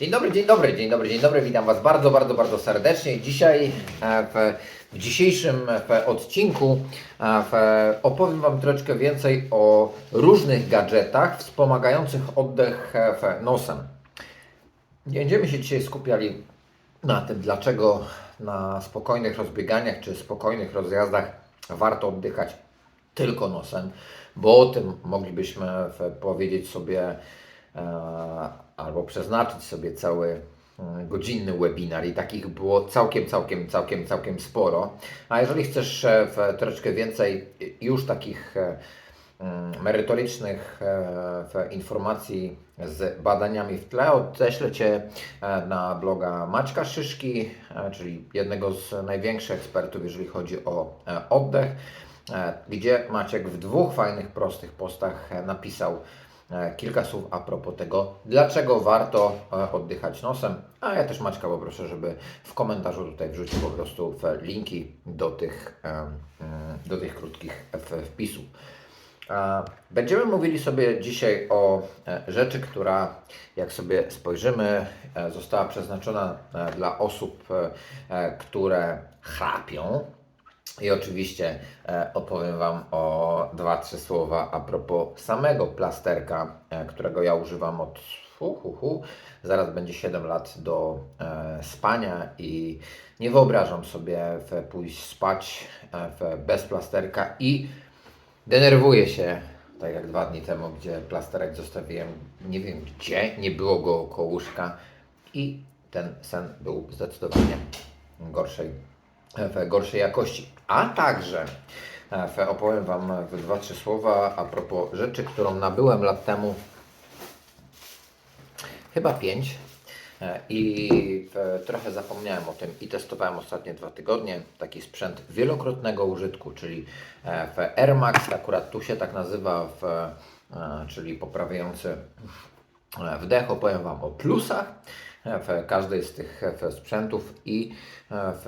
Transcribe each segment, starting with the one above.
Dzień dobry, dzień dobry, dzień dobry, dzień dobry. Witam Was bardzo, bardzo, bardzo serdecznie. Dzisiaj e, w, w dzisiejszym w odcinku e, w, opowiem Wam troszeczkę więcej o różnych gadżetach wspomagających oddech e, nosem. Nie będziemy się dzisiaj skupiali na tym, dlaczego na spokojnych rozbieganiach czy spokojnych rozjazdach warto oddychać tylko nosem, bo o tym moglibyśmy powiedzieć sobie albo przeznaczyć sobie cały e, godzinny webinar i takich było całkiem, całkiem, całkiem, całkiem sporo. A jeżeli chcesz e, w troszeczkę więcej już takich e, merytorycznych e, informacji z badaniami w tle, odeślę Cię e, na bloga Maćka Szyszki, e, czyli jednego z największych ekspertów, jeżeli chodzi o e, oddech, e, gdzie Maciek w dwóch fajnych, prostych postach e, napisał e, kilka słów a propos tego, dlaczego warto e, oddychać nosem, a ja też Maćka poproszę, żeby w komentarzu tutaj wrzucił po prostu linki do tych, e, do tych krótkich wpisów. E, Będziemy mówili sobie dzisiaj o e, rzeczy, która, jak sobie spojrzymy, e, została przeznaczona e, dla osób, e, e, które chrapią. I oczywiście e, opowiem Wam o dwa, trzy słowa a propos samego plasterka, e, którego ja używam od hu, hu, hu. Zaraz będzie 7 lat do e, spania i nie wyobrażam sobie w, pójść spać w, bez plasterka i Denerwuję się, tak jak dwa dni temu, gdzie plasterek zostawiłem, nie wiem gdzie, nie było go koło łóżka i ten sen był zdecydowanie gorszej, w gorszej jakości. A także e, opowiem Wam w dwa, trzy słowa a propos rzeczy, którą nabyłem lat temu, chyba pięć. E, I e, trochę zapomniałem o tym i testowałem ostatnie dwa tygodnie. Taki sprzęt wielokrotnego użytku, czyli w Air Max, akurat tu się tak nazywa, w, czyli poprawiający wdech. Opowiem Wam o plusach w każdej z tych sprzętów i, w,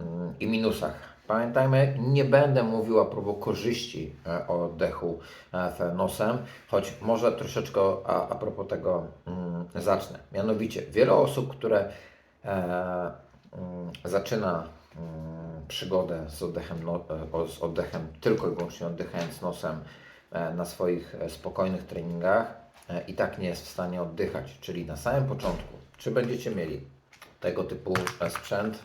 mm, i minusach. Pamiętajmy, nie będę mówił a propos korzyści e, oddechu e, nosem, choć może troszeczkę a, a propos tego mm, zacznę. Mianowicie, wiele osób, które e, mm, zaczyna mm, przygodę z oddechem, no, z oddechem tylko i wyłącznie oddychając nosem na swoich spokojnych treningach i tak nie jest w stanie oddychać. Czyli na samym początku, czy będziecie mieli tego typu sprzęt,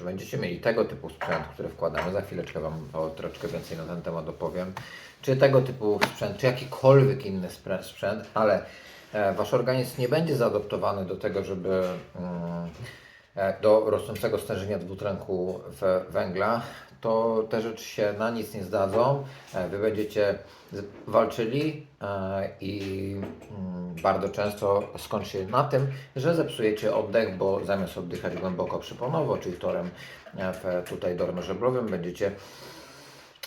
czy będziecie mieli tego typu sprzęt, który wkładamy, za chwileczkę Wam o troszeczkę więcej na ten temat opowiem, czy tego typu sprzęt, czy jakikolwiek inny sprzęt, ale e, Wasz organizm nie będzie zaadoptowany do tego, żeby mm, e, do rosnącego stężenia dwutlenku węgla, to te rzeczy się na nic nie zdadzą. E, Wy będziecie walczyli e, i mm, bardzo często skończy się na tym, że zepsujecie oddech, bo zamiast oddychać głęboko przyponowo, czyli torem e, w, tutaj dornożebrowym, będziecie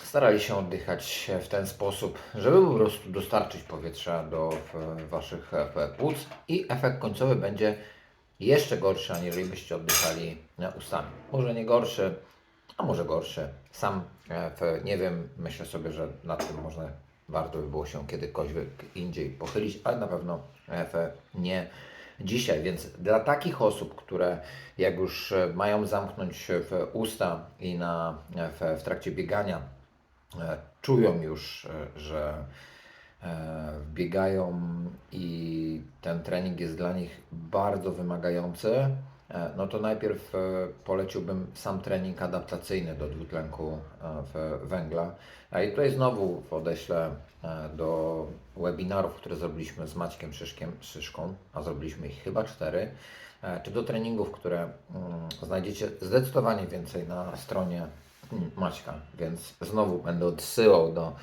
starali się oddychać w ten sposób, żeby po prostu dostarczyć powietrza do Waszych płuc i efekt końcowy będzie jeszcze gorszy, aniżeli byście oddychali ustami. Może nie gorszy, a może gorszy. Sam e, nie wiem, myślę sobie, że nad tym można, warto by było się kiedykolwiek indziej pochylić, ale na pewno e, nie dzisiaj. Więc dla takich osób, które jak już e, mają zamknąć w usta i na, w, w trakcie biegania czują już, że biegają i ten trening jest dla nich bardzo wymagający, no to najpierw e, poleciłbym sam trening adaptacyjny do dwutlenku e, węgla. A i tutaj znowu odeślę e, do webinarów, które zrobiliśmy z Maćkiem Szyszkiem, Szyszką, a zrobiliśmy ich chyba cztery, e, czy do treningów, które mm, znajdziecie zdecydowanie więcej na stronie mm, Maćka, więc znowu będę odsyłał do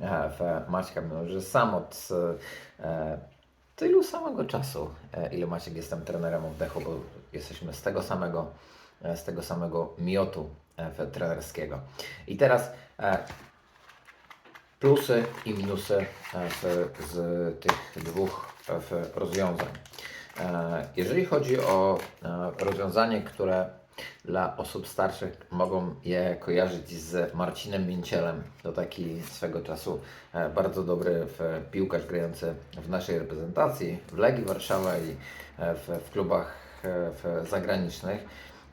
e, Maćka, że sam od e, tylu samego czasu, e, ile Maciek jestem trenerem oddechu, bo jesteśmy z tego samego, e, z tego samego miotu e, trenerskiego. I teraz e, plusy i minusy z tych dwóch rozwiązań. Jeżeli chodzi o rozwiązanie, które Dla osób starszych mogą je kojarzyć z Marcinem Mięcielem. To taki swego czasu bardzo dobry piłkarz grający w naszej reprezentacji, w Legii Warszawa i w, w klubach w zagranicznych.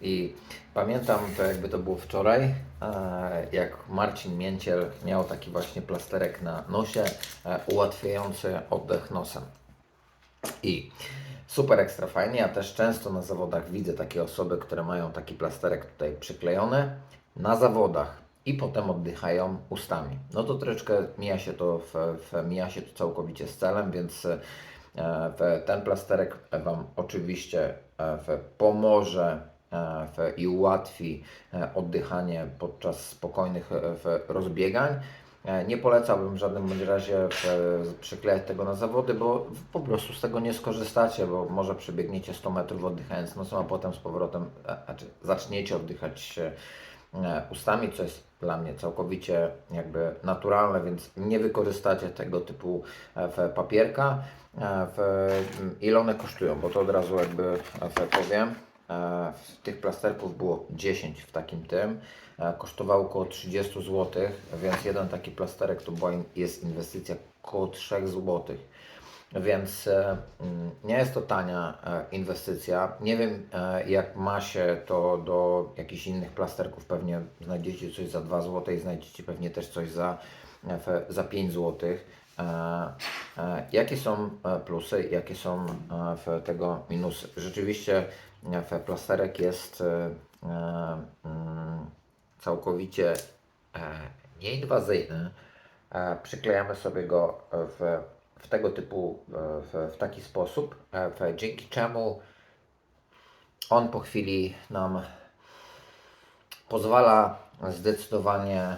I pamiętam to jakby to było wczoraj, e, jak Marcin Mięciel miał taki właśnie plasterek na nosie, e, ułatwiający oddech nosem. I super ekstra fajnie. Ja też często na zawodach widzę takie osoby, które mają taki plasterek tutaj przyklejony na zawodach i potem oddychają ustami. No to troszeczkę mija się to, w, w, mija się to całkowicie z celem, więc e, ten plasterek Wam oczywiście e, pomoże e, i ułatwi e, oddychanie podczas spokojnych e, rozbiegań. E, Nie polecałbym w żadnym razie przyklejać tego na zawody, bo po prostu z tego nie skorzystacie, bo może przebiegniecie 100 metrów oddychając nosem, a potem z powrotem e, znaczy zaczniecie oddychać e, ustami, co jest dla mnie całkowicie jakby naturalne, więc nie wykorzystacie tego typu e, papierka. E, W, m, ile one kosztują, bo to od razu jakby e, powiem. E, Tych plasterków było 10 w takim tym. Kosztowało około 30 zł, więc jeden taki plasterek to jest inwestycja około 3 zł. Więc e, mm, nie jest to tania e, inwestycja. Nie wiem, e, jak ma się to do jakichś innych plasterków. Pewnie znajdziecie coś za 2 zł i znajdziecie pewnie też coś za, za 5 zł. Jakie są plusy, jakie są tego minusy? Rzeczywiście plasterek jest mm, całkowicie nieinwazyjny. Przyklejamy sobie go w, w tego typu, e, w, w taki sposób, e, w, dzięki czemu on po chwili nam pozwala zdecydowanie e,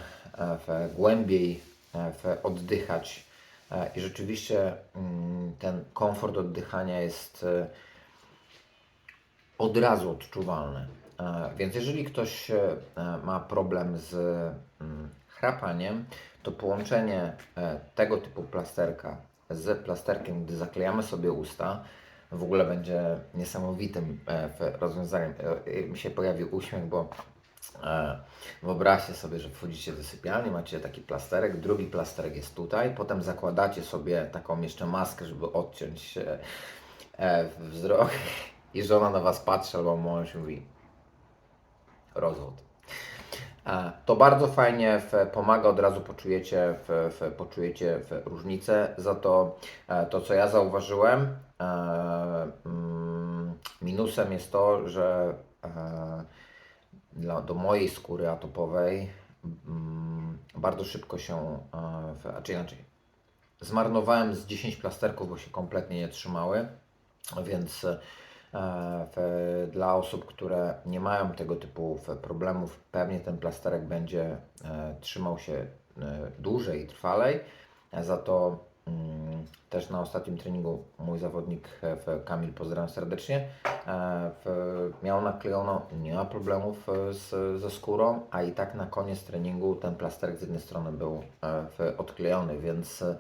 w, głębiej w, oddychać. I rzeczywiście mm, ten komfort oddychania jest od razu odczuwalny. Więc jeżeli ktoś ma problem z mm, chrapaniem, to połączenie tego typu plasterka z plasterkiem, gdy zaklejamy sobie usta, w ogóle będzie niesamowitym e, rozwiązaniem. E, e, Mi się pojawił uśmiech, bo wyobraźcie sobie, że wchodzicie do sypialni, macie taki plasterek, drugi plasterek jest tutaj, potem zakładacie sobie taką jeszcze maskę, żeby odciąć wzrok i żona na Was patrzy albo mąż mówi rozwód. E, To bardzo fajnie pomaga, od razu poczujecie, poczujecie różnicę. Za to e, to, co ja zauważyłem, e, mm, minusem jest to, że do mojej skóry atopowej mm, bardzo szybko się, e, w, a czy inaczej, zmarnowałem z 10 plasterków, bo się kompletnie nie trzymały, więc w, dla osób, które nie mają tego typu problemów, pewnie ten plasterek będzie e, trzymał się e, dłużej i trwalej. E, Za to mm, też na ostatnim treningu mój zawodnik e, Kamil, pozdrawiam serdecznie, e, miał naklejoną, nie ma problemów e, z, ze skórą, a i tak na koniec treningu ten plasterek z jednej strony był e, odklejony, więc e,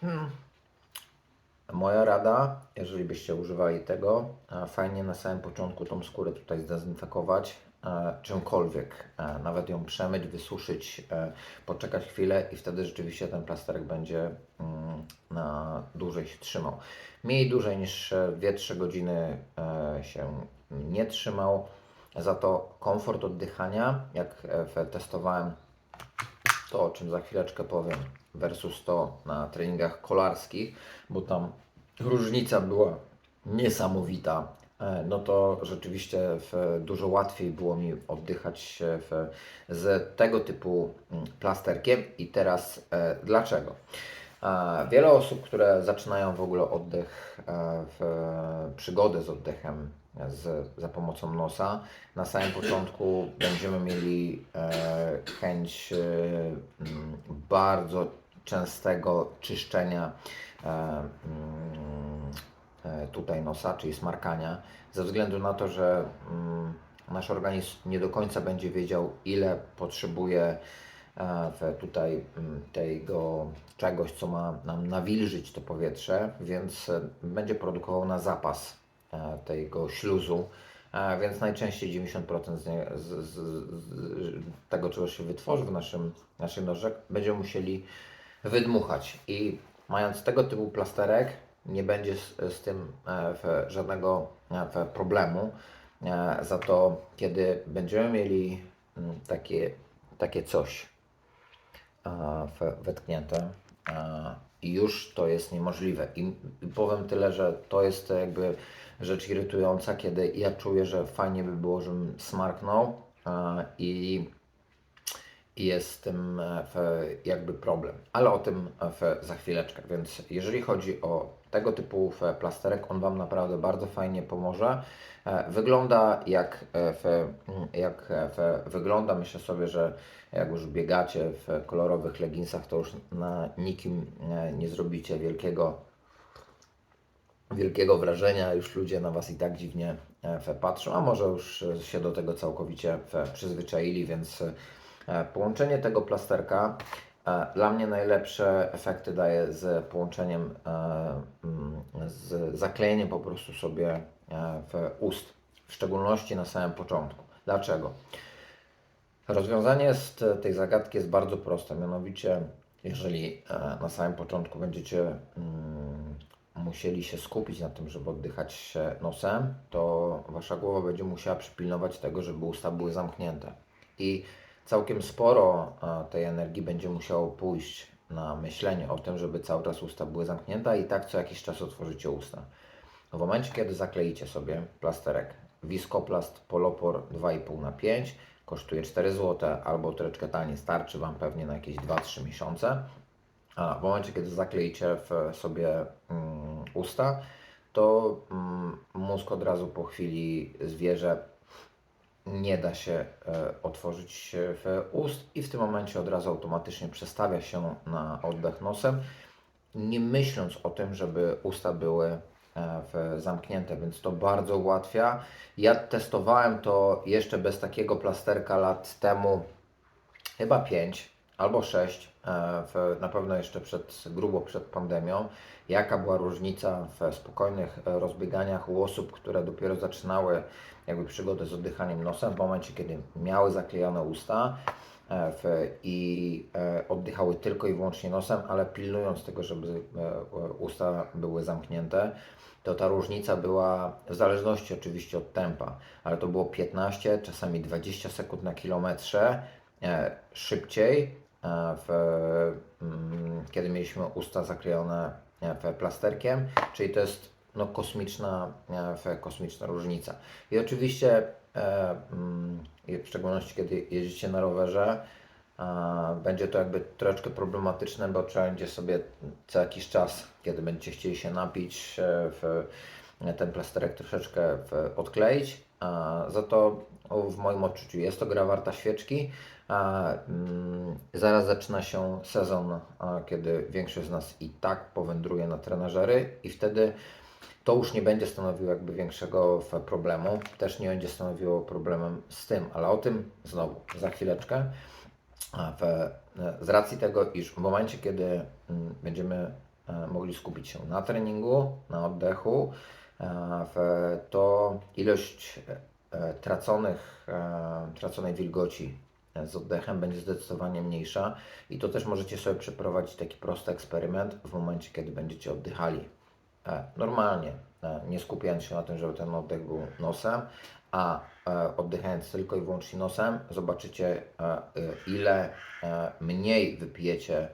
hmm, Moja rada, jeżeli byście używali tego, e, fajnie na samym początku tą skórę tutaj zdezynfekować e, czymkolwiek, e, nawet ją przemyć, wysuszyć, poczekać chwilę i wtedy rzeczywiście ten plasterek będzie mm, na dłużej się trzymał. Mniej dłużej niż e, 2-3 godziny się nie trzymał, za to komfort oddychania, jak testowałem to, o czym za chwileczkę powiem, versus to na treningach kolarskich, bo tam różnica była niesamowita. E, No to rzeczywiście dużo łatwiej było mi oddychać z tego typu mm, plasterkiem. I teraz e, dlaczego? E, Wiele osób, które zaczynają w ogóle oddech, w, przygodę z oddechem z, za pomocą nosa, na samym początku będziemy mieli chęć mm, bardzo częstego czyszczenia e, mm, e, tutaj nosa, czyli smarkania, ze względu na to, że mm, nasz organizm nie do końca będzie wiedział, ile potrzebuje e, tutaj mm, tego czegoś, co ma nam nawilżyć to powietrze, więc będzie produkował na zapas tego śluzu, więc najczęściej 90% z, nie, z, z, z tego, czego się wytworzy w naszym, naszych nożach, będziemy musieli wydmuchać. I mając tego typu plasterek, nie będzie z, z tym e, w, żadnego e, w, problemu. E, Za to, kiedy będziemy mieli mm, takie, takie coś w- wetknięte, już to jest niemożliwe. I, powiem tyle, że to jest jakby rzecz irytująca, kiedy ja czuję, że fajnie by było, żebym smarknął i jest z tym e, jakby problem, ale o tym e, za chwileczkę. Więc jeżeli chodzi o tego typu w- plasterek, on Wam naprawdę bardzo fajnie pomoże. E, Wygląda jak, e, mm, jak e, wygląda. Myślę sobie, że jak już biegacie w kolorowych leginsach, to już na nikim e, nie zrobicie wielkiego wielkiego wrażenia, już ludzie na Was i tak dziwnie e, patrzą, a może już e, się do tego całkowicie przyzwyczaili, więc e, połączenie tego plasterka e, dla mnie najlepsze efekty daje z połączeniem, e, mm, z zaklejeniem po prostu sobie e, w ust, w szczególności na samym początku. Dlaczego? Rozwiązanie z tej zagadki jest bardzo proste, mianowicie jeżeli e, na samym początku będziecie mm, musieli się skupić na tym, żeby oddychać nosem, to Wasza głowa będzie musiała przypilnować tego, żeby usta były zamknięte. I całkiem sporo tej energii będzie musiało pójść na myślenie o tym, żeby cały czas usta były zamknięte, i tak co jakiś czas otworzycie usta. W momencie, kiedy zakleicie sobie plasterek Viscoplast Polopor 2,5 na 5 kosztuje 4 zł albo troszeczkę taniej, starczy Wam pewnie na jakieś 2-3 miesiące. A w momencie, kiedy zakleicie sobie mm, usta, to mm, mózg od razu po chwili zwie, że nie da się e, otworzyć w ust i w tym momencie od razu automatycznie przestawia się na oddech nosem, nie myśląc o tym, żeby usta były e, zamknięte, więc to bardzo ułatwia. Ja testowałem to jeszcze bez takiego plasterka lat temu, chyba 5 albo 6, w, na pewno jeszcze przed, grubo przed pandemią. Jaka była różnica w spokojnych e, rozbieganiach u osób, które dopiero zaczynały jakby przygodę z oddychaniem nosem, w momencie kiedy miały zaklejone usta e, w, i e, oddychały tylko i wyłącznie nosem, ale pilnując tego, żeby e, e, usta były zamknięte, to ta różnica była w zależności oczywiście od tempa, ale to było 15, czasami 20 sekund na kilometrze e, szybciej, e, w, mm, kiedy mieliśmy usta zaklejone e, plasterkiem, czyli to jest no, kosmiczna, e, kosmiczna różnica. I oczywiście, e, mm, w szczególności kiedy jeździcie na rowerze, będzie to jakby troszeczkę problematyczne, bo trzeba będzie sobie co jakiś czas, kiedy będziecie chcieli się napić, e, ten plasterek troszeczkę odkleić. Za to w moim odczuciu jest to gra warta świeczki. Mm, zaraz zaczyna się sezon, kiedy większość z nas i tak powędruje na trenażery i wtedy to już nie będzie stanowiło jakby większego problemu. Też nie będzie stanowiło problemem z tym, ale o tym znowu za chwileczkę. Z racji tego, iż w momencie, kiedy mm, będziemy e, mogli skupić się na treningu, na oddechu, to ilość e, traconych, e, traconej wilgoci e, z oddechem będzie zdecydowanie mniejsza i to też możecie sobie przeprowadzić taki prosty eksperyment w momencie, kiedy będziecie oddychali. E, normalnie, e, nie skupiając się na tym, żeby ten oddech był nosem, a e, oddychając tylko i wyłącznie nosem, zobaczycie e, e, ile mniej wypijecie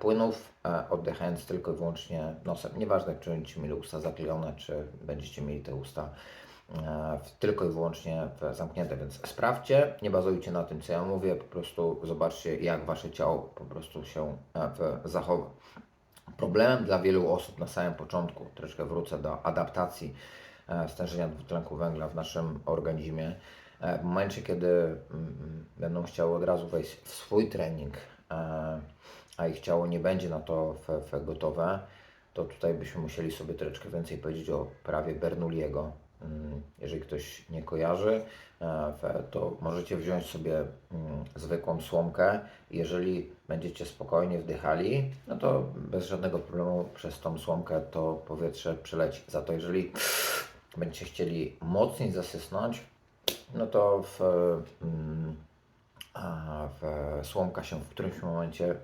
płynów, oddychając tylko i wyłącznie nosem. Nieważne, czy będziecie mieli usta zaklejone, czy będziecie mieli te usta tylko i wyłącznie zamknięte, więc sprawdźcie, nie bazujcie na tym, co ja mówię, po prostu zobaczcie, jak Wasze ciało po prostu się zachowa. Problemem dla wielu osób na samym początku, troszkę wrócę do adaptacji stężenia dwutlenku węgla w naszym organizmie, e, w momencie, kiedy mm, będą chciały od razu wejść w swój trening, e, a ich ciało nie będzie na to gotowe, to tutaj byśmy musieli sobie troszeczkę więcej powiedzieć o prawie Bernoulliego. Mm, Jeżeli ktoś nie kojarzy, e, to możecie wziąć sobie mm, zwykłą słomkę. Jeżeli będziecie spokojnie wdychali, no to bez żadnego problemu przez tą słomkę to powietrze przeleci. Za to jeżeli będziecie chcieli mocniej zasysnąć, no to w, mm, w słomka się w którymś momencie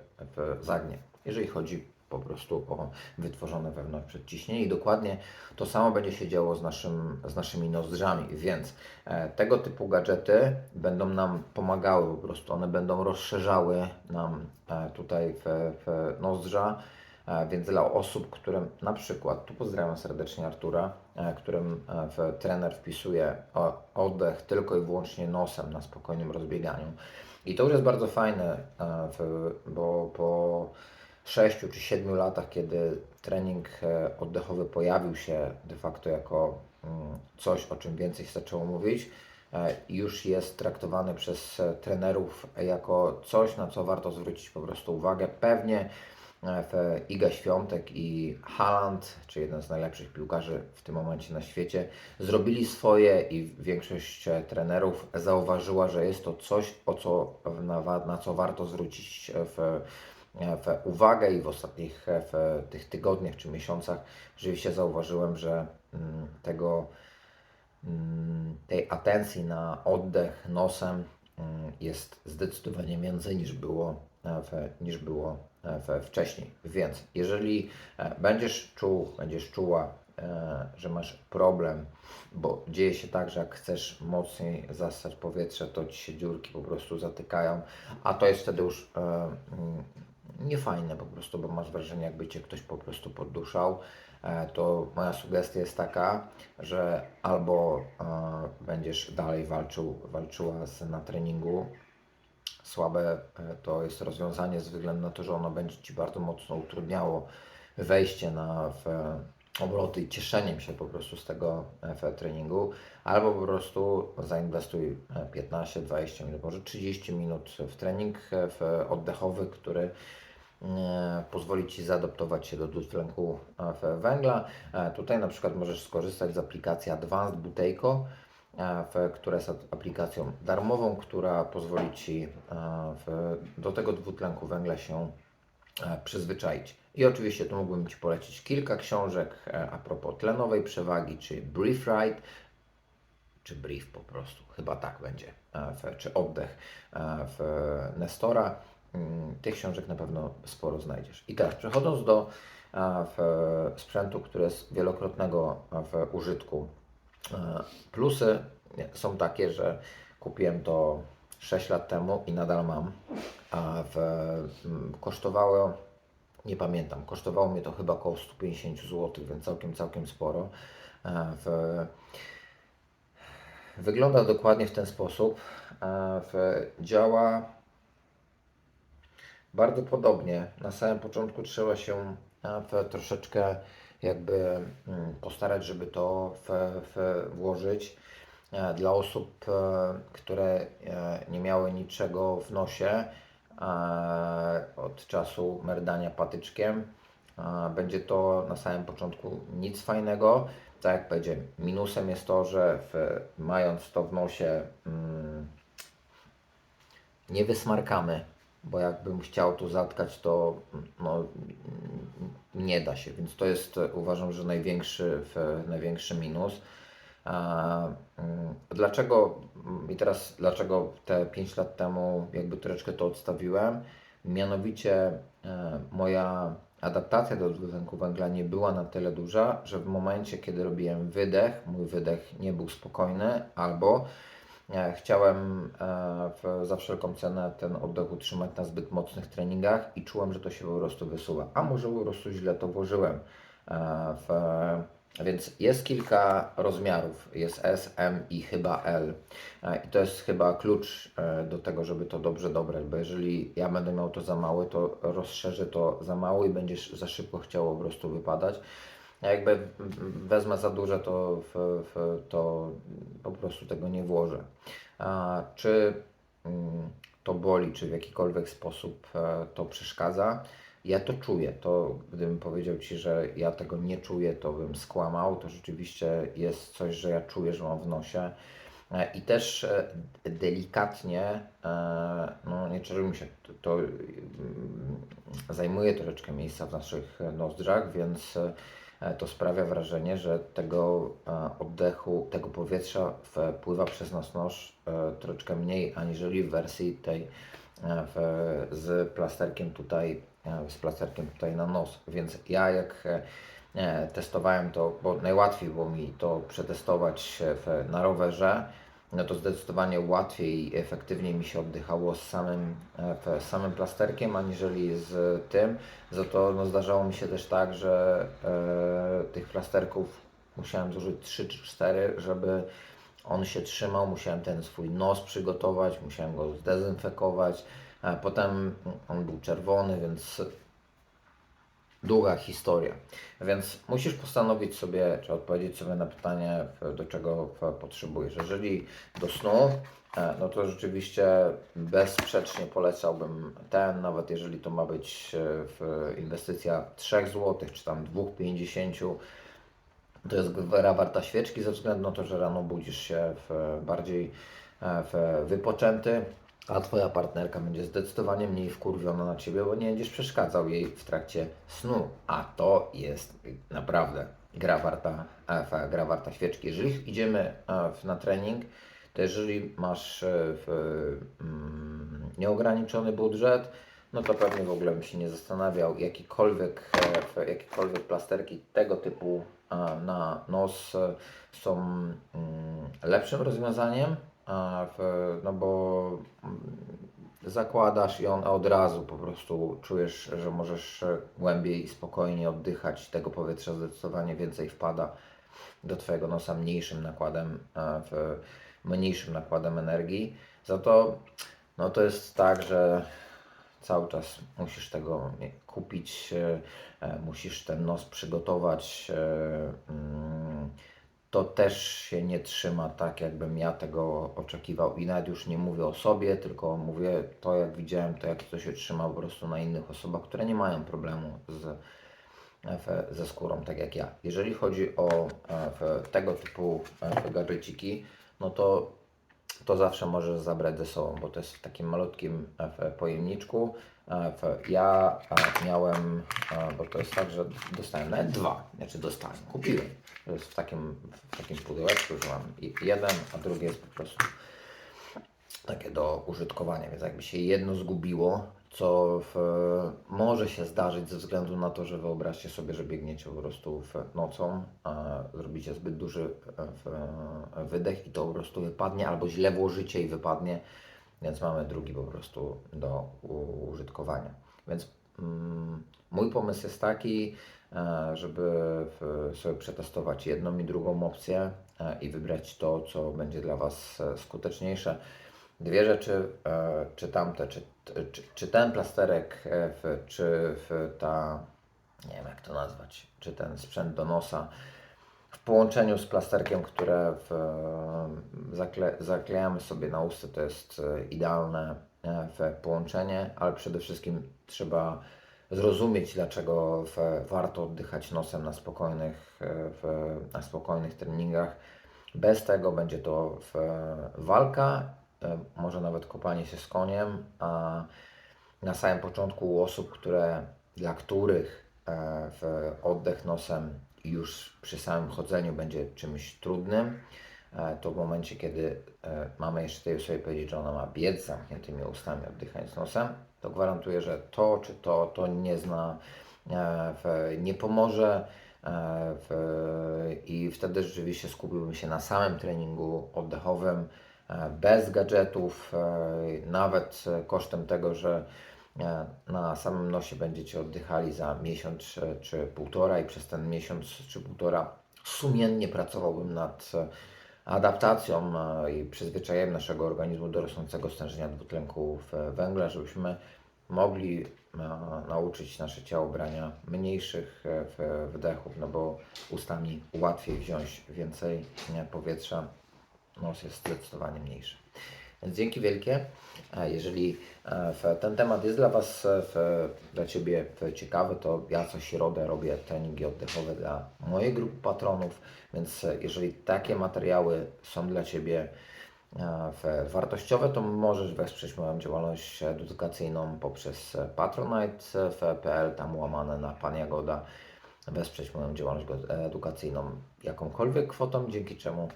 zagnie. Jeżeli chodzi po prostu o wytworzone wewnątrz przedciśnienie i dokładnie to samo będzie się działo z, naszym, z naszymi nozdrzami, więc e, tego typu gadżety będą nam pomagały po prostu, one będą rozszerzały nam e, tutaj w, w nozdrza, więc dla osób, którym na przykład, tu pozdrawiam serdecznie Artura, e, którym e, w trener wpisuje oddech tylko i wyłącznie nosem na spokojnym rozbieganiu. I to już jest bardzo fajne, e, bo po 6 czy 7 latach, kiedy trening e, oddechowy pojawił się de facto jako mm, coś, o czym więcej się zaczęło mówić, e, już jest traktowany przez e, trenerów jako coś, na co warto zwrócić po prostu uwagę. Pewnie e, Iga Świątek i Haaland, czy jeden z najlepszych piłkarzy w tym momencie na świecie, zrobili swoje i większość e, trenerów zauważyła, że jest to coś, o co, na, na co warto zwrócić e, w, e, w uwagę i w ostatnich e, w tych tygodniach czy miesiącach rzeczywiście zauważyłem, że mm, tego mm, tej atencji na oddech nosem mm, jest zdecydowanie więcej niż było, e, niż było e, wcześniej. Więc jeżeli e, będziesz czuł, będziesz czuła, e, że masz problem, bo dzieje się tak, że jak chcesz mocniej zasać powietrze, to ci się dziurki po prostu zatykają, a to jest wtedy już e, mm, niefajne po prostu, bo masz wrażenie, jakby cię ktoś po prostu podduszał e, to moja sugestia jest taka, że albo e, będziesz dalej walczył, walczyła z, na treningu. Słabe e, to jest rozwiązanie ze względu na to, że ono będzie Ci bardzo mocno utrudniało wejście na w, e, obroty i cieszeniem się po prostu z tego e, w treningu, albo po prostu zainwestuj e, 15-20 minut, może 30 minut w trening w oddechowy, który pozwoli Ci zaadaptować się do dwutlenku węgla. Tutaj na przykład możesz skorzystać z aplikacji Advanced Buteyko, e, która jest ap- aplikacją darmową, która pozwoli Ci e, do tego dwutlenku węgla się e, przyzwyczaić. I oczywiście tu mógłbym Ci polecić kilka książek a propos tlenowej przewagi, czy Brief Ride, czy brief po prostu, chyba tak będzie, czy oddech w Nestora. Mm, Tych książek na pewno sporo znajdziesz. I teraz przechodząc do sprzętu, który jest wielokrotnego w użytku. E, Plusy są takie, że kupiłem to 6 lat temu i nadal mam. A w, mm, kosztowało, nie pamiętam, kosztowało mnie to chyba około 150 zł, więc całkiem, całkiem sporo. E, W, Wygląda dokładnie w ten sposób. E, W, działa bardzo podobnie. Na samym początku trzeba się w, troszeczkę jakby mm, postarać, żeby to w, w, włożyć. E, Dla osób, e, które e, nie miały niczego w nosie od czasu merdania patyczkiem, będzie to na samym początku nic fajnego. Tak jak powiedziałem, minusem jest to, że w, mając to w nosie mm, nie wysmarkamy, bo jakbym chciał to zatkać, to no, nie da się, więc to jest uważam, że największy, największy minus. Mm, Dlaczego i teraz dlaczego te 5 lat temu jakby troszeczkę to odstawiłem? Mianowicie e, moja adaptacja do dwutlenku węgla nie była na tyle duża, że w momencie, kiedy robiłem wydech, mój wydech nie był spokojny, albo chciałem e, za wszelką cenę ten oddech utrzymać na zbyt mocnych treningach i czułem, że to się po prostu wysuwa. A może po prostu źle to włożyłem. E, w, więc jest kilka rozmiarów. Jest S, M i chyba L. E, I to jest chyba klucz e, do tego, żeby to dobrze dobrać, bo jeżeli ja będę miał to za małe, to rozszerzę to za mało i będziesz za szybko chciało po prostu wypadać. Jakby wezmę za duże, to, w, w, to po prostu tego nie włożę. A, czy mm, to boli, czy w jakikolwiek sposób e, to przeszkadza? Ja to czuję. To gdybym powiedział Ci, że ja tego nie czuję, to bym skłamał. To rzeczywiście jest coś, że ja czuję, że mam w nosie. E, I też e, delikatnie, no nie czarujmy się, to, to mm, zajmuje troszeczkę miejsca w naszych nozdrzach, więc to sprawia wrażenie, że tego e, oddechu, tego powietrza wpływa przez nas nos e, troszeczkę mniej, aniżeli w wersji tej e, w, z plasterkiem tutaj, e, z plasterkiem tutaj na nos. Więc ja jak e, e, testowałem to, bo najłatwiej było mi to przetestować e, w, na rowerze, no to zdecydowanie łatwiej i efektywniej mi się oddychało z samym, e, z samym plasterkiem, aniżeli z tym. Za to no, zdarzało mi się też tak, że e, tych plasterków musiałem zużyć 3 czy 4, żeby on się trzymał. Musiałem ten swój nos przygotować, musiałem go zdezynfekować. A potem on był czerwony, więc długa historia. Więc musisz postanowić sobie, czy odpowiedzieć sobie na pytanie, do czego potrzebujesz. Jeżeli do snu, e, no to rzeczywiście bezsprzecznie polecałbym ten, nawet jeżeli to ma być e, inwestycja 3 zł, czy tam 2,50 to jest gwera warta świeczki ze względu na to, że rano budzisz się bardziej e, wypoczęty, a Twoja partnerka będzie zdecydowanie mniej wkurwiona na Ciebie, bo nie będziesz przeszkadzał jej w trakcie snu. A to jest naprawdę gra warta, gra warta świeczki. Jeżeli idziemy e, na trening, to jeżeli masz e, mm, nieograniczony budżet, no to pewnie w ogóle bym się nie zastanawiał. Jakikolwiek, e, jakiekolwiek plasterki tego typu na nos są mm, lepszym rozwiązaniem, no bo mm, zakładasz i on od razu po prostu czujesz, że możesz głębiej i spokojnie oddychać. Tego powietrza zdecydowanie więcej wpada do Twojego nosa mniejszym nakładem, e, mniejszym nakładem energii. Za to no to jest tak, że cały czas musisz tego kupić, e, musisz ten nos przygotować. mm, To też się nie trzyma tak, jakbym ja tego oczekiwał. I nawet już nie mówię o sobie, tylko mówię to, jak widziałem, to jak to się trzyma po prostu na innych osobach, które nie mają problemu z, ze skórą, tak jak ja. Jeżeli chodzi o tego typu gadżeciki, no to to zawsze możesz zabrać ze sobą, bo to jest w takim malutkim pojemniczku. E, Ja e, miałem, e, bo to jest tak, że dostałem nawet dwa, znaczy dostałem, kupiłem. To jest w takim, w takim pudełeczku, że mam jeden, a drugie jest po prostu takie do użytkowania, więc jakby się jedno zgubiło, co w, może się zdarzyć ze względu na to, że wyobraźcie sobie, że biegniecie po prostu w nocą, a zrobicie zbyt duży e, w, e, wydech i to po prostu wypadnie, albo źle włożycie i wypadnie, więc mamy drugi po prostu do użytkowania. Więc mm, mój pomysł jest taki, e, żeby sobie przetestować jedną i drugą opcję e, i wybrać to, co będzie dla Was e, skuteczniejsze. Dwie rzeczy, czy tamte, czy, czy, czy ten plasterek, czy ta, nie wiem jak to nazwać, czy ten sprzęt do nosa w połączeniu z plasterkiem, które w, zakle, zaklejamy sobie na usta, to jest e, idealne e, połączenie, ale przede wszystkim trzeba zrozumieć, dlaczego warto oddychać nosem na spokojnych, e, na spokojnych treningach. Bez tego będzie to walka, może nawet kopanie się z koniem, a na samym początku u osób, które, dla których oddech nosem już przy samym chodzeniu będzie czymś trudnym, e, to w momencie, kiedy e, mamy jeszcze tej osobie powiedzieć, że ona ma biec zamkniętymi ustami, oddychając nosem, to gwarantuję, że to czy to, to nie zna, e, nie pomoże i wtedy rzeczywiście skupiłbym się na samym treningu oddechowym, bez gadżetów, nawet kosztem tego, że na samym nosie będziecie oddychali za miesiąc e, czy półtora i przez ten miesiąc czy półtora sumiennie pracowałbym nad e, adaptacją e, i przyzwyczajeniem naszego organizmu do rosnącego stężenia dwutlenku węgla, żebyśmy mogli e, nauczyć nasze ciało brania mniejszych e, wdechów, no bo ustami łatwiej wziąć więcej powietrza, nos jest zdecydowanie mniejszy. Więc dzięki wielkie. E, Jeżeli e, ten temat jest dla Was, e, dla Ciebie ciekawy, to ja co środę robię treningi oddechowe dla mojej grupy patronów, więc jeżeli takie materiały są dla Ciebie wartościowe, to możesz wesprzeć moją działalność edukacyjną poprzez patronite.pl, tam łamane na Pan Jagoda. wesprzeć moją działalność edukacyjną jakąkolwiek kwotą, dzięki czemu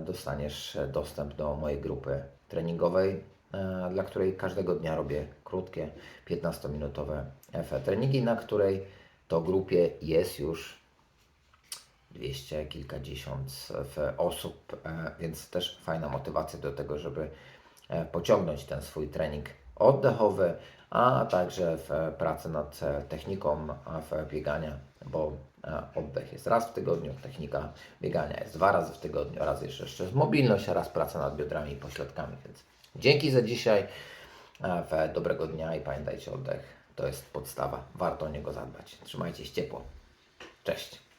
dostaniesz dostęp do mojej grupy treningowej, e, dla której każdego dnia robię krótkie 15-minutowe FE treningi, na której to grupie jest już dwieście kilkadziesiąt w- osób, e, więc też fajna motywacja do tego, żeby e, pociągnąć ten swój trening oddechowy, a także w e, pracy nad e, techniką w biegania, bo e, oddech jest raz w tygodniu, technika biegania jest dwa razy w tygodniu, raz jeszcze, jeszcze mobilność, a raz praca nad biodrami i pośladkami, więc dzięki za dzisiaj, e, w- dobrego dnia i pamiętajcie oddech, to jest podstawa, warto o niego zadbać. Trzymajcie się ciepło. Cześć.